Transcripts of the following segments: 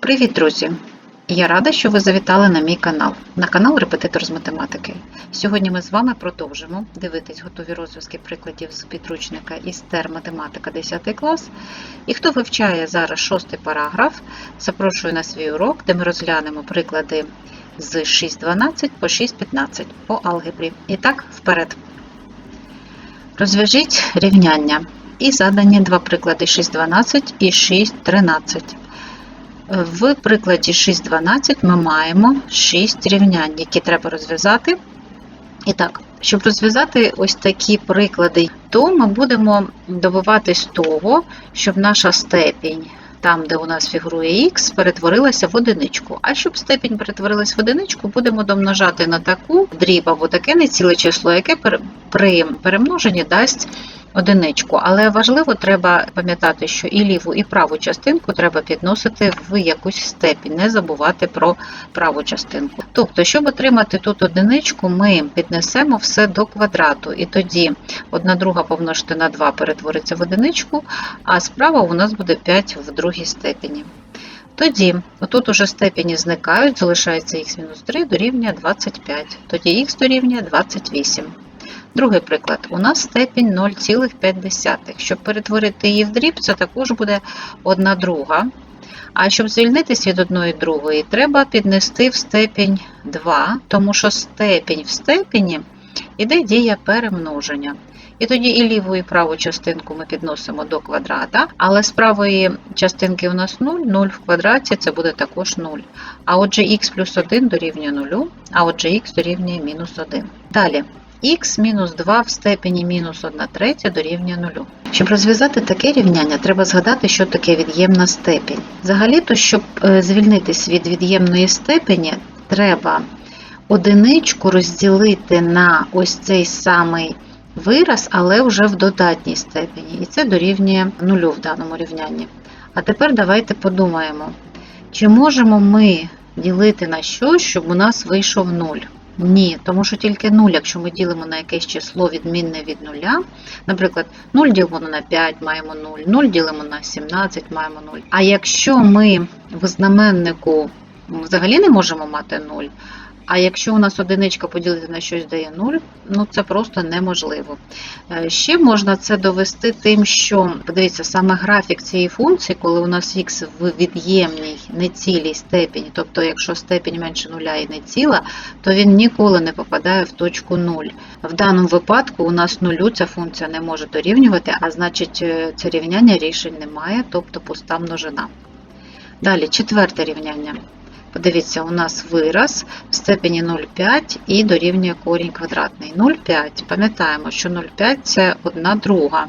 Привіт, друзі! Я рада, що ви завітали на мій канал, на канал Репетитор з математики. Сьогодні ми з вами продовжимо дивитись готові розв'язки прикладів з підручника ІСТЕР Математика 10 клас. І хто вивчає зараз шостий параграф, запрошую на свій урок, де ми розглянемо приклади з 6.12 по 6.15 по алгебрі. І так, вперед. Розв'яжіть рівняння. І задані два приклади 6.12 і 6.13. В прикладі 6.12 ми маємо 6 рівнянь, які треба розв'язати. І так, щоб розв'язати ось такі приклади, то ми будемо добиватись того, щоб наша степінь, там, де у нас фігурує х, перетворилася в одиничку. А щоб степінь перетворилась в одиничку, будемо домножати на таку дріб або таке неціле число, яке при перемноженні дасть одиничку, але важливо треба пам'ятати, що і ліву, і праву частинку треба підносити в якусь степінь, не забувати про праву частинку. Тобто, щоб отримати тут одиничку, ми піднесемо все до квадрату, і тоді 1 друга помножити на 2 перетвориться в одиничку, а справа у нас буде 5 в другій степені. Тоді, отут уже степені зникають, залишається х-3 дорівнює 25, тоді х дорівнює 28. Другий приклад. У нас степінь 0,5. Щоб перетворити її в дріб, це також буде 1 друга. А щоб звільнитись від одної другої, треба піднести в степінь 2, тому що степінь в степені іде дія перемноження. І тоді і ліву, і праву частинку ми підносимо до квадрата, але з правої частинки у нас 0, 0 в квадраті це буде також 0. А отже, х плюс 1 дорівнює 0, а отже х дорівнює мінус 1. Далі х мінус 2 в степені мінус 1 третя дорівнює 0. Щоб розв'язати таке рівняння, треба згадати, що таке від'ємна степінь. Взагалі-то, щоб е, звільнитись від від'ємної степені, треба одиничку розділити на ось цей самий вираз, але вже в додатній степені. І це дорівнює 0 в даному рівнянні. А тепер давайте подумаємо, чи можемо ми ділити на щось, щоб у нас вийшов 0. Ні, тому що тільки 0, якщо ми ділимо на якесь число відмінне від 0, наприклад, 0 ділимо на 5, маємо 0, 0 ділимо на 17, маємо 0. А якщо ми в знаменнику взагалі не можемо мати 0, а якщо у нас одиничка поділити на щось дає 0, ну це просто неможливо. Е, ще можна це довести тим, що, подивіться, саме графік цієї функції, коли у нас х в від'ємній нецілій степені, тобто якщо степень менше нуля і не ціла, то він ніколи не попадає в точку 0. В даному випадку у нас нулю ця функція не може дорівнювати, а значить е, це рівняння рішень немає, тобто пуста множина. Далі, четверте рівняння. Подивіться, у нас вираз в степені 0,5 і дорівнює корінь квадратний. 0,5. Пам'ятаємо, що 0,5 це 1 друга.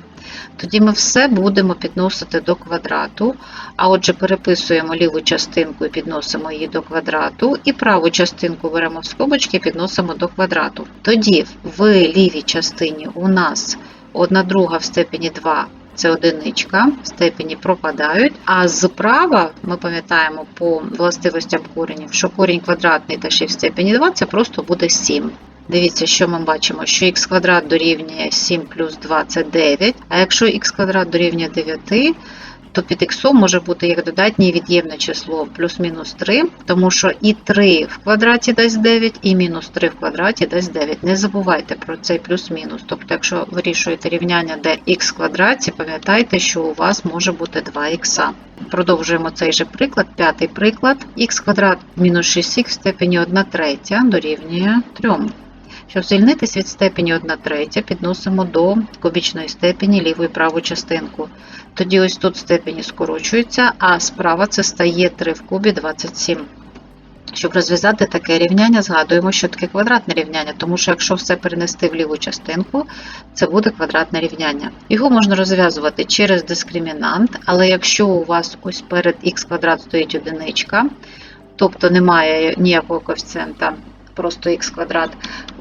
Тоді ми все будемо підносити до квадрату. А отже, переписуємо ліву частинку і підносимо її до квадрату, і праву частинку беремо в скобочки і підносимо до квадрату. Тоді в лівій частині у нас 1 друга в степені 2 це одиничка, степені пропадають. А зправа ми пам'ятаємо по властивостям коренів, що корінь квадратний та ще в степені 2 це просто буде 7. Дивіться, що ми бачимо, що х квадрат дорівнює 7 плюс 2 це 9, а якщо х квадрат дорівнює 9, то під х може бути як додатнє від'ємне число плюс-мінус 3, тому що і 3 в квадраті дасть 9, і мінус 3 в квадраті дасть 9. Не забувайте про цей плюс-мінус. Тобто, якщо вирішуєте рівняння, де х в квадраті, пам'ятайте, що у вас може бути 2х. Продовжуємо цей же приклад, п'ятий приклад. х квадрат мінус 6х в степені 1 третя дорівнює 3. Щоб звільнитись від степені 1 третя, підносимо до кубічної степені ліву і праву частинку. Тоді ось тут степені скорочуються, а справа це стає 3 в кубі 27. Щоб розв'язати таке рівняння, згадуємо, що таке квадратне рівняння, тому що якщо все перенести в ліву частинку, це буде квадратне рівняння. Його можна розв'язувати через дискримінант, але якщо у вас ось перед х квадрат стоїть одиничка, тобто немає ніякого коефіцієнта, просто х квадрат,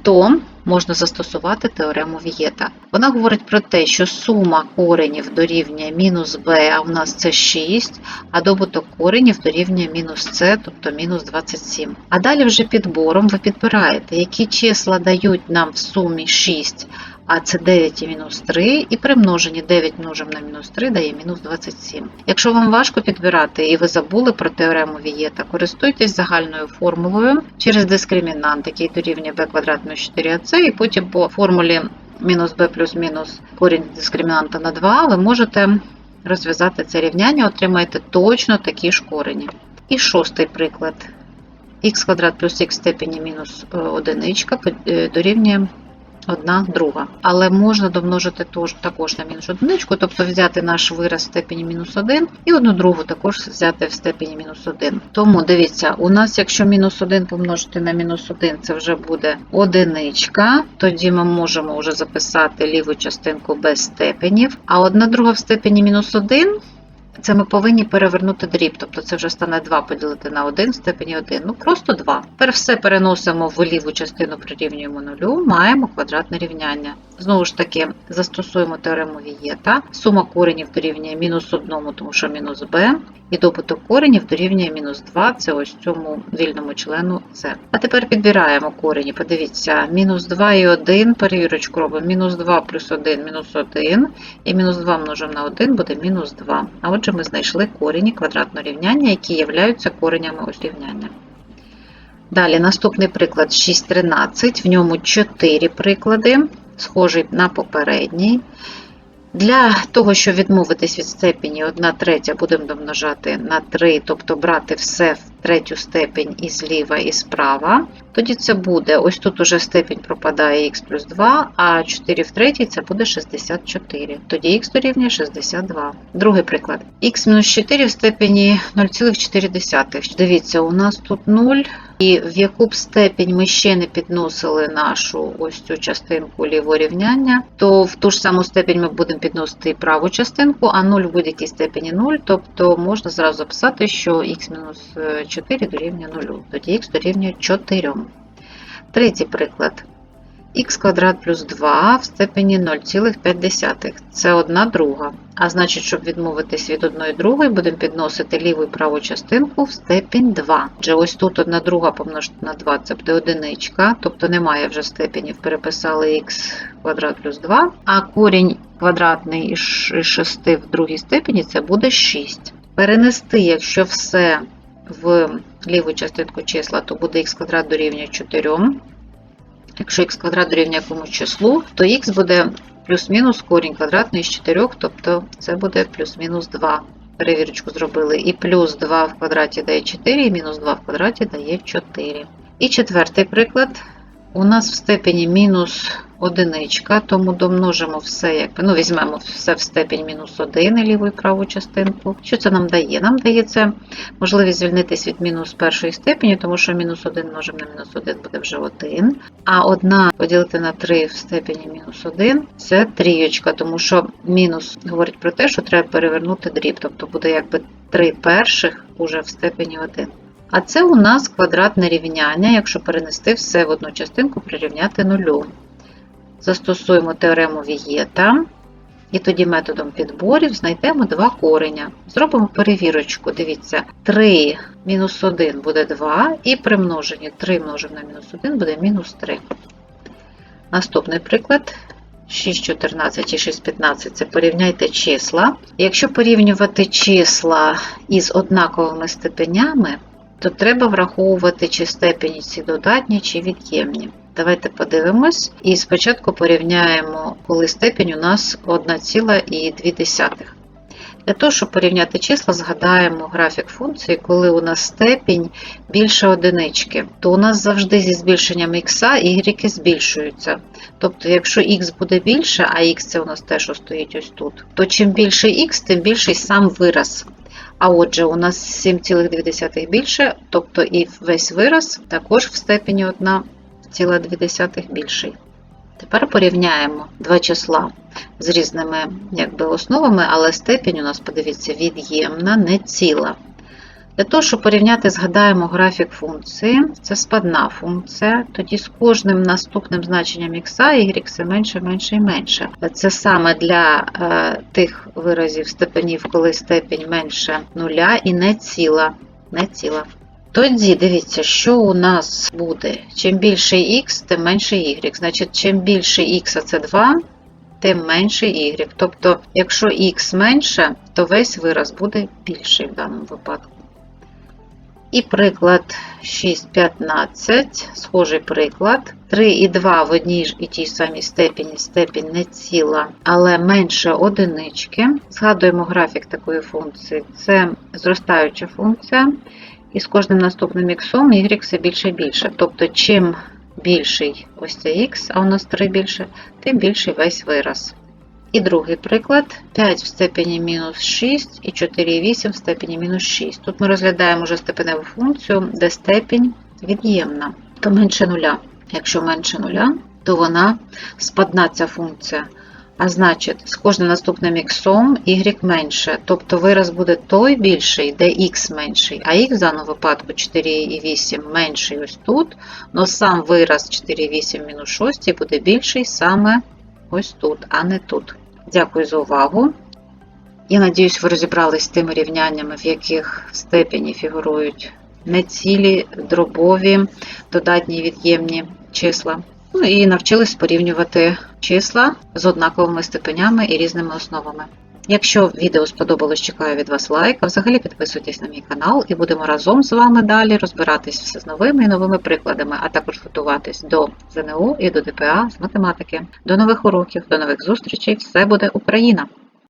то можна застосувати теорему Вієта. Вона говорить про те, що сума коренів дорівнює мінус b, а в нас це 6, а добуток коренів дорівнює мінус c, тобто мінус 27. А далі вже підбором ви підбираєте, які числа дають нам в сумі 6, а це 9 і мінус 3, і при множенні 9 множимо на мінус 3 дає мінус 27. Якщо вам важко підбирати і ви забули про теорему Вієта, користуйтесь загальною формулою через дискримінант, який дорівнює b квадрат мінус 4ac, і потім по формулі мінус b плюс мінус корінь дискримінанта на 2 ви можете розв'язати це рівняння, отримаєте точно такі ж корені. І шостий приклад. х квадрат плюс х степені мінус е, одиничка е, дорівнює 1 друга. Але можна домножити також на мінус одиничку, тобто взяти наш вираз в степені мінус 1 і одну другу також взяти в степені мінус 1. Тому дивіться, у нас, якщо мінус 1 помножити на мінус 1, це вже буде одиничка. Тоді ми можемо вже записати ліву частинку без степенів. А одна друга в степені мінус 1 це ми повинні перевернути дріб, тобто це вже стане 2 поділити на 1 в степені 1. Ну просто 2. Тепер все переносимо в ліву частину, прирівнюємо нулю, маємо квадратне рівняння. Знову ж таки, застосуємо теорему Вієта. Сума коренів дорівнює мінус 1, тому що мінус b, і добуток коренів дорівнює мінус 2, це ось цьому вільному члену С. А тепер підбираємо корені. Подивіться, мінус 2 і 1, перевірочку робимо. Мінус 2 плюс 1, мінус 1, і мінус 2 множимо на 1 буде мінус 2. А отже, ми знайшли корені квадратного рівняння, які являються коренями ось рівняння. Далі наступний приклад 6,13, в ньому 4 приклади, схожий на попередній. Для того, щоб відмовитись від степені 1 третя, будемо домножати на 3, тобто брати все в третю степень і зліва, і справа. Тоді це буде, ось тут уже степень пропадає х плюс 2, а 4 в третій це буде 64. Тоді х дорівнює 62. Другий приклад. х мінус 4 в степені 0,4. Дивіться, у нас тут 0. І в яку б степень ми ще не підносили нашу ось цю частинку лівого рівняння, то в ту ж саму степень ми будемо підносити праву частинку, а 0 в будь-якій степені 0, тобто можна зразу записати, що х-4 дорівнює 0, тоді х дорівнює 4. Третій приклад. х квадрат плюс 2 в степені 0,5. Це 1 друга. А значить, щоб відмовитись від 1 другої, будемо підносити ліву і праву частинку в степінь 2. Адже ось тут 1 друга помножити на 2 це буде одиничка, тобто немає вже степенів, переписали х квадрат плюс 2, а корінь квадратний із 6 в другій степені це буде 6. Перенести, якщо все в ліву частинку числа, то буде х квадрат дорівнює 4. Якщо х квадрат дорівнює якомусь числу, то х буде плюс-мінус корінь квадратний з 4, тобто це буде плюс-мінус 2. Перевірочку зробили. І плюс 2 в квадраті дає 4, і мінус 2 в квадраті дає 4. І четвертий приклад. У нас в степені мінус одиничка, тому домножимо все, якби, ну, візьмемо все в степень мінус 1 ліву і праву частинку. Що це нам дає? Нам дає це можливість звільнитись від мінус першої степені, тому що мінус 1 множимо на мінус 1 буде вже 1. А 1 поділити на 3 в степені мінус 1 це трієчка, тому що мінус говорить про те, що треба перевернути дріб, тобто буде якби 3 перших уже в степені 1. А це у нас квадратне рівняння, якщо перенести все в одну частинку, прирівняти нулю. Застосуємо теорему Вієта. І тоді методом підборів знайдемо два кореня. Зробимо перевірочку. Дивіться, 3 мінус 1 буде 2, і при множенні 3 множимо на мінус 1 буде мінус 3. Наступний приклад. 6,14 і 6,15 це порівняйте числа. Якщо порівнювати числа із однаковими степенями, то треба враховувати, чи степені ці додатні, чи від'ємні. Давайте подивимось. І спочатку порівняємо, коли степень у нас 1,2. Для того, щоб порівняти числа, згадаємо графік функції, коли у нас степінь більше одинички, то у нас завжди зі збільшенням х y збільшуються. Тобто, якщо х буде більше, а х це у нас те, що стоїть ось тут, то чим більше х, тим більший сам вираз. А отже, у нас 7,2 більше, тобто і весь вираз також в степені 1,2 більший. Тепер порівняємо два числа з різними якби, основами, але степінь у нас, подивіться, від'ємна, не ціла. Для того, щоб порівняти, згадаємо графік функції. Це спадна функція. Тоді з кожним наступним значенням х, y все менше, менше і менше. Це саме для е, тих виразів степенів, коли степень менше нуля і не ціла. Не ціла. Тоді дивіться, що у нас буде. Чим більше х, тим менше y. Значить, чим більше х, це 2, тим менше y. Тобто, якщо х менше, то весь вираз буде більший в даному випадку. І приклад 6,15, схожий приклад. 3 і 2 в одній ж і тій самій степені, степінь не ціла, але менше одинички. Згадуємо графік такої функції. Це зростаюча функція. І з кожним наступним іксом y все більше і більше. Тобто, чим більший ось цей х, а у нас 3 більше, тим більший весь вираз. І другий приклад 5 в степені мінус 6 і 4,8 в степені мінус 6. Тут ми розглядаємо вже степеневу функцію, де степінь від'ємна, то менше нуля. Якщо менше нуля, то вона спадна ця функція. А значить, з кожним наступним іксом y менше. Тобто вираз буде той більший, де x менший, а x в даному випадку 4,8 менший ось тут. але сам вираз 4,8 мінус 6 буде більший саме ось тут, а не тут. Дякую за увагу. Я надіюсь, ви розібрались з тими рівняннями, в яких степені фігурують нецілі, дробові, додатні від'ємні числа. Ну і навчились порівнювати числа з однаковими степенями і різними основами. Якщо відео сподобалось, чекаю від вас лайк, а взагалі підписуйтесь на мій канал і будемо разом з вами далі розбиратись все з новими і новими прикладами, а також готуватись до ЗНО і до ДПА з математики. До нових уроків, до нових зустрічей! Все буде Україна!